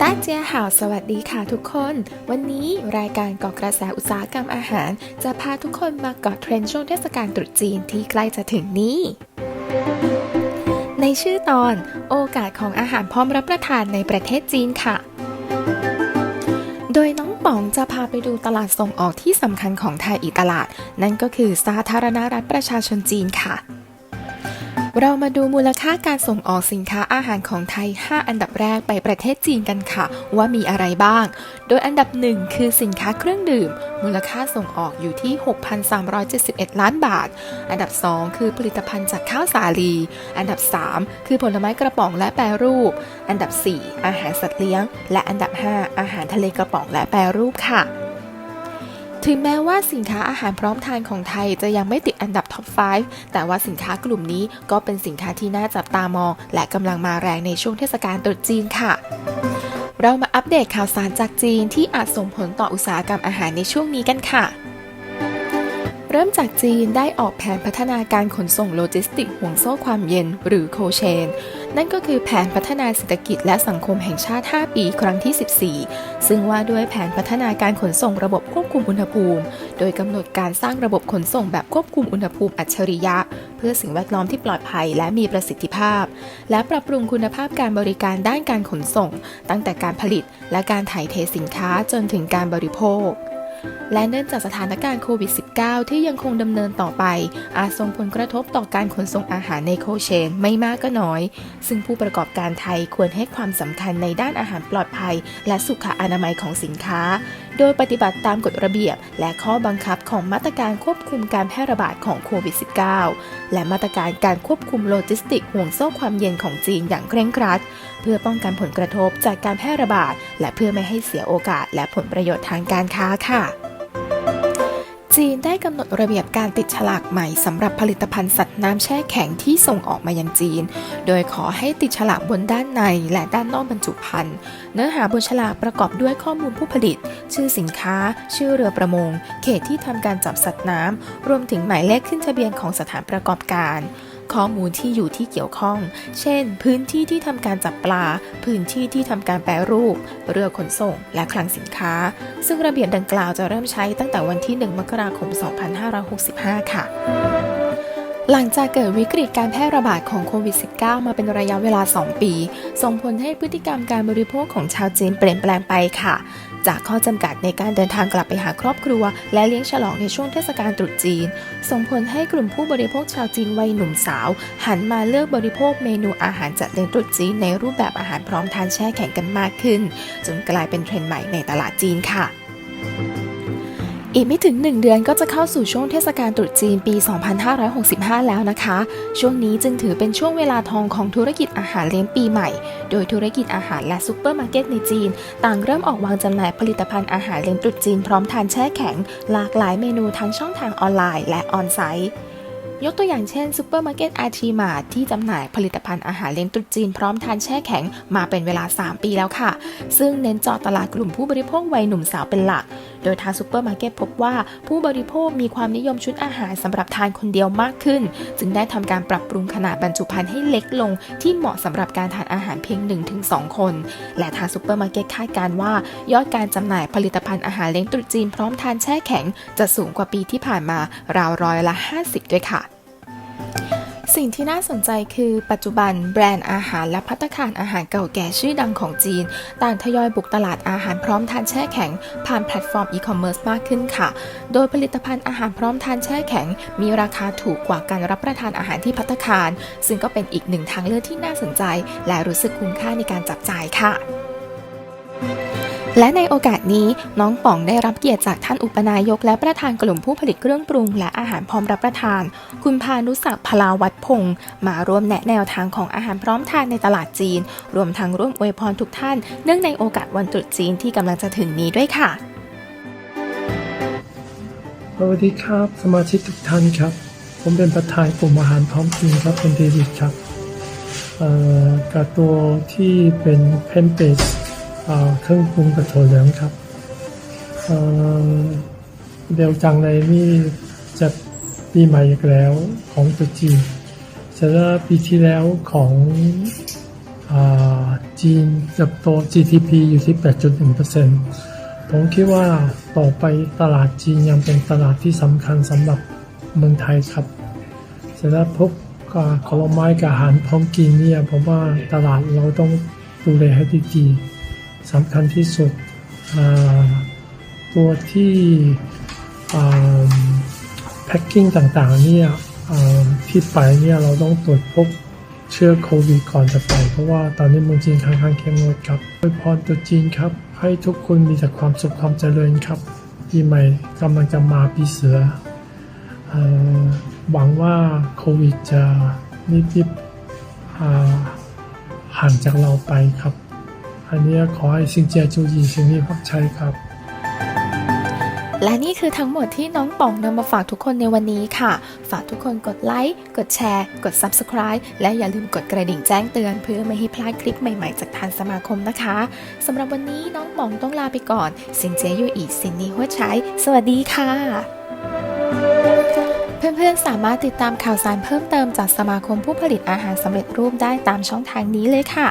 ต้าเจียห่าวสวัสดีค่ะทุกคน วันนี้รายการเกาะกระแสอุตสาหกรรมอาหาร จะพาทุกคนมาเกาะเทรนด์ช่วงเทศกาลตรุษจีนที่ใกล้จะถึงนี้ในชื่อตอนโอกาสของอาหารพร้อมรับประทานในประเทศจีนค่ะ โดยน้องป๋องจะพาไปดูตลาดส่งออกที่สำคัญของไทยอีกตลาด นั่นก็คือสาธารณรัฐประชาชนจีนค่ะ เรามาดูมูลค่าการส่งออกสินค้าอาหารของไทย 5 อันดับแรกไปประเทศจีนกันค่ะ ว่ามีอะไรบ้าง โดยอันดับ 1 คือสินค้าเครื่องดื่ม มูลค่าส่งออกอยู่ที่ 6,371 ล้านบาท อันดับ 2 คือผลิตภัณฑ์จากข้าวสาลี อันดับ 3 คือผลไม้กระป๋องและแปรรูป อันดับ 4 อาหารสัตว์เลี้ยง และอันดับ 5 อาหารทะเลกระป๋องและแปรรูปค่ะ ถึงแม้ว่าสินค้าอาหารพร้อมทานของไทยจะยังไม่ติดอันดับท็อป 5 แต่ว่าสินค้ากลุ่มนี้ก็เป็นสินค้าที่น่าจับตามอง และกำลังมาแรงในช่วงเทศกาลตรุษจีนค่ะเรามาอัปเดตข่าวสารจากจีนที่อาจส่งผลต่ออุตสาหกรรมอาหารในช่วงนี้กันค่ะ เริ่มจากจีนได้ออกแผนพัฒนาการขนส่งโลจิสติกห่วงโซ่ความเย็นหรือโคเชน นั่นก็คือแผนพัฒนาเศรษฐกิจและสังคมแห่งชาติ 5 ปีครั้งที่ 14 ซึ่งว่าด้วยแผนพัฒนาการขนส่งระบบควบคุมอุณหภูมิ โดยกำหนดการสร้างระบบขนส่งแบบควบคุมอุณหภูมิอัจฉริยะ เพื่อสิ่งแวดล้อมที่ปลอดภัยและมีประสิทธิภาพ และปรับปรุงคุณภาพการบริการด้านการขนส่ง ตั้งแต่การผลิตและการถ่ายเทสินค้าจนถึงการบริโภค และเนื่องจากสถานการณ์โควิด -19 ที่ยังคงดำเนินต่อไป อาจส่งผลกระทบต่อการขนส่งอาหารในโคเชนไม่มากก็น้อย ซึ่งผู้ประกอบการไทยควรให้ความสำคัญในด้านอาหารปลอดภัย และสุขอนามัยของสินค้าโดยปฏิบัติตามกฎระเบียบ และข้อบังคับของมาตรการควบคุมการแพร่ระบาดของโควิด -19 และมาตรการการควบคุมโลจิสติกห่วงโซ่ความเย็นของจีนอย่างเคร่งครัด เพื่อป้องกันผลกระทบจากการแพร่ระบาด และเพื่อไม่ให้เสียโอกาสและผลประโยชน์ทางการค้าค่ะ จีนได้กำหนดระเบียบการติดฉลากใหม่สำหรับผลิตภัณฑ์สัตว์น้ำแช่แข็งที่ส่งออกมายังจีน โดยขอให้ติดฉลากบนด้านในและด้านนอกบรรจุภัณฑ์ เนื้อหาบนฉลากประกอบด้วยข้อมูลผู้ผลิต ชื่อสินค้า ชื่อเรือประมง เขตที่ทำการจับสัตว์น้ำ รวมถึงหมายเลขขึ้นทะเบียนของสถานประกอบการ ข้อมูลที่อยู่ที่เกี่ยวข้อง เช่น พื้นที่ที่ทำการจับปลา พื้นที่ที่ทำการแปรรูป เรือขนส่ง และคลังสินค้า ซึ่งระเบียบดังกล่าวจะเริ่มใช้ตั้งแต่วันที่ 1 มกราคม 2565 ค่ะ หลังจากเกิดวิกฤตการแพร่ระบาดของโควิด -19 มาเป็นระยะเวลา 2 ปี ส่งผลให้พฤติกรรมการบริโภคของชาวจีนเปลี่ยนแปลงไปค่ะ จากข้อจำกัดในการเดินทางกลับไปหาครอบครัว และเลี้ยงฉลองในช่วงเทศกาลตรุษจีน ส่งผลให้กลุ่มผู้บริโภคชาวจีนวัยหนุ่มสาว หันมาเลือกบริโภคเมนูอาหารจัดเลี้ยงตรุษจีนในรูปแบบอาหารพร้อมทานแช่แข็งกันมากขึ้น จนกลายเป็นเทรนด์ใหม่ในตลาดจีนค่ะ อีกไม่ถึง 1 เดือนก็จะเข้าสู่ช่วงเทศกาลตรุษจีนปี 2565 แล้วนะคะ ช่วงนี้จึงถือเป็นช่วงเวลาทองของธุรกิจอาหารเลี้ยงปีใหม่ โดยธุรกิจอาหารและซูเปอร์มาร์เก็ตในจีน ต่างเริ่มออกวางจำหน่ายผลิตภัณฑ์อาหารเลี้ยงตรุษจีนพร้อมทานแช่แข็ง หลากหลายเมนูทั้งช่องทางออนไลน์และออนไซต์ยกตัวอย่างเช่นซูเปอร์มาร์เก็ตอาทีมาที่จำหน่ายผลิตภัณฑ์อาหารเลี้ยงตรุษจีนพร้อมทานแช่แข็งมาเป็นเวลา 3 ปีแล้วค่ะ ซึ่งเน้นเจาะตลาดกลุ่มผู้บริโภควัยหนุ่มสาวเป็นหลัก โดยทางซูเปอร์มาร์เก็ตพบว่าผู้บริโภคมีความนิยมชุดอาหารสำหรับทานคนเดียวมากขึ้น จึงได้ทำการปรับปรุงขนาดบรรจุภัณฑ์ให้เล็กลง ที่เหมาะสำหรับการทานอาหารเพียง 1-2 คน และทางซูเปอร์มาร์เก็ตคาดการว่ายอดการจำหน่ายผลิตภัณฑ์อาหารเลี้ยงตรุษจีนพร้อมทานแช่แข็ง จะสูงกว่าปีที่ผ่านมาราวร้อยละ 50 ด้วยค่ะ สิ่งที่น่าสนใจคือปัจจุบันแบรนด์อาหารและพัตตาคารอาหารเก่าแก่ชื่อดังของจีน ต่างทยอยบุกตลาดอาหารพร้อมทานแช่แข็ง ผ่านแพลตฟอร์มอีคอมเมิร์ซมากขึ้นค่ะ โดยผลิตภัณฑ์อาหารพร้อมทานแช่แข็ง มีราคาถูกกว่าการรับประทานอาหารที่พัตตาคาร ซึ่งก็เป็นอีกหนึ่งทางเลือกที่น่าสนใจ และรู้สึกคุ้มค่าในการจับจ่ายค่ะ และในโอกาสนี้น้องป๋องได้รับเกียรติจากท่านอุปนายก และประธานกลุ่มผู้ผลิตเครื่องปรุง และอาหารพร้อมรับประทาน คุณพานุศักดิ์พลาวัฒพงศ์มาร่วมแนะแนวทางของอาหารพร้อมทานในตลาดจีน รวมทั้งร่วมอวยพรทุกท่าน เนื่องในโอกาสวันตรุษจีนที่กำลังจะถึงนี้ด้วยค่ะ สวัสดีครับ สมาชิกทุกท่านครับ ผมเป็นประธานกลุ่มอาหารพร้อมกินครับเป็นเดวิดครับกับตัวที่เป็นเพนเปจ เครื่องปรุงกระโถเหลืองครับเดี๋ยวจังในนี่จะปีใหม่อีกแล้วของตุรกีเสร็จแล้วปีที่แล้วของอจีนเติบโต GDP อยู่ที่ 8.1%ผมคิดว่าต่อไปตลาดจีนยังเป็นตลาดที่สำคัญสำหรับเมืองไทยครับเสร็จแล้วพวกอ่าผลไม้กับอาหารพร้อมกินเนี่ยผมว่าตลาดเราต้องดูแลให้ดีๆ สำคัญที่สุด ตัวที่แพ็กกิ้งต่างๆเนี่ยที่ไปเนี่ยเราต้องตรวจพบเชื้อโควิดก่อนจะไป เพราะว่าตอนนี้เมืองจีนค่อนข้างเข้มงวดครับอวยพรตัวจีนครับ ให้ทุกคนมีแต่ความสุขความเจริญครับปีใหม่กำลังจะมาปีเสืออหวังว่าโควิดจะนิบๆห่างจากเราไปครับ อันนี้ขอให้สิงเจียจูยีสิงนี้พักชัยครับ และนี่คือทั้งหมดที่น้องป๋องนำมาฝากทุกคนในวันนี้ค่ะ ฝากทุกคนกดไลค์ กดแชร์ กด Subscribe และอย่าลืมกดกระดิ่งแจ้งเตือน เพื่อไม่ให้พลาดคลิปใหม่ๆ จากทางสมาคมนะคะสำหรับวันนี้น้องป๋องต้องลาไปก่อนสินเจยูอีสินนีหัวใช้สวัสดีค่ะเพื่อนๆ สามารถติดตามข่าวสารเพิ่มเติมจากสมาคมผู้ผลิตอาหารสำเร็จรูปได้ตามช่องทางนี้เลยค่ะ